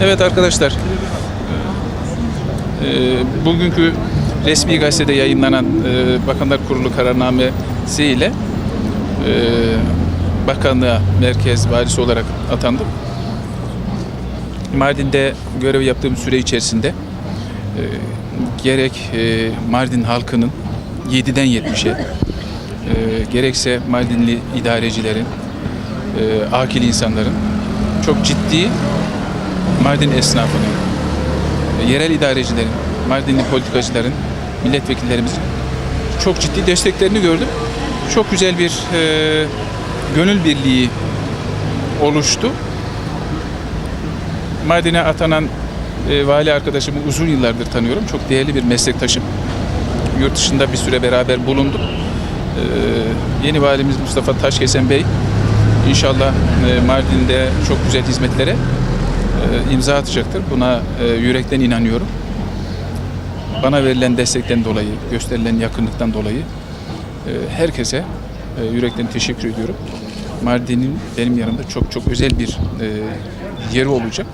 Evet arkadaşlar, e, bugünkü resmi gazetede yayınlanan e, Bakanlar Kurulu kararnamesi ile e, bakanlığa merkez valisi olarak atandım. Mardin'de görev yaptığım süre içerisinde e, gerek e, Mardin halkının 7'den 70'e e, gerekse Mardinli idarecilerin, e, akil insanların çok ciddi Mardin esnafının, yerel idarecilerin, Mardinli politikacıların, milletvekillerimizin çok ciddi desteklerini gördüm. Çok güzel bir e, gönül birliği oluştu. Mardin'e atanan e, vali arkadaşımı uzun yıllardır tanıyorum. Çok değerli bir meslektaşım. Yurt dışında bir süre beraber bulunduk. E, yeni valimiz Mustafa Taşkesen Bey inşallah e, Mardin'de çok güzel hizmetlere e, imza atacaktır. Buna e, yürekten inanıyorum. Bana verilen destekten dolayı, gösterilen yakınlıktan dolayı e, herkese e, yürekten teşekkür ediyorum. Mardin'in benim yanımda çok çok özel bir e, yeri olacak.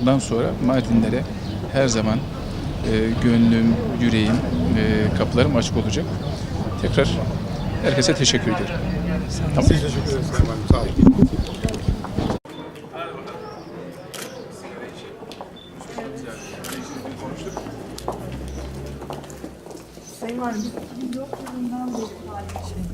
Bundan sonra Mardinlere her zaman gönlüm, yüreğim, kapılarım açık olacak. Tekrar herkese teşekkür ediyorum. Tamam. Teşekkür ederiz. Sağ olun. var. Yok yılından beri paylaşıyor.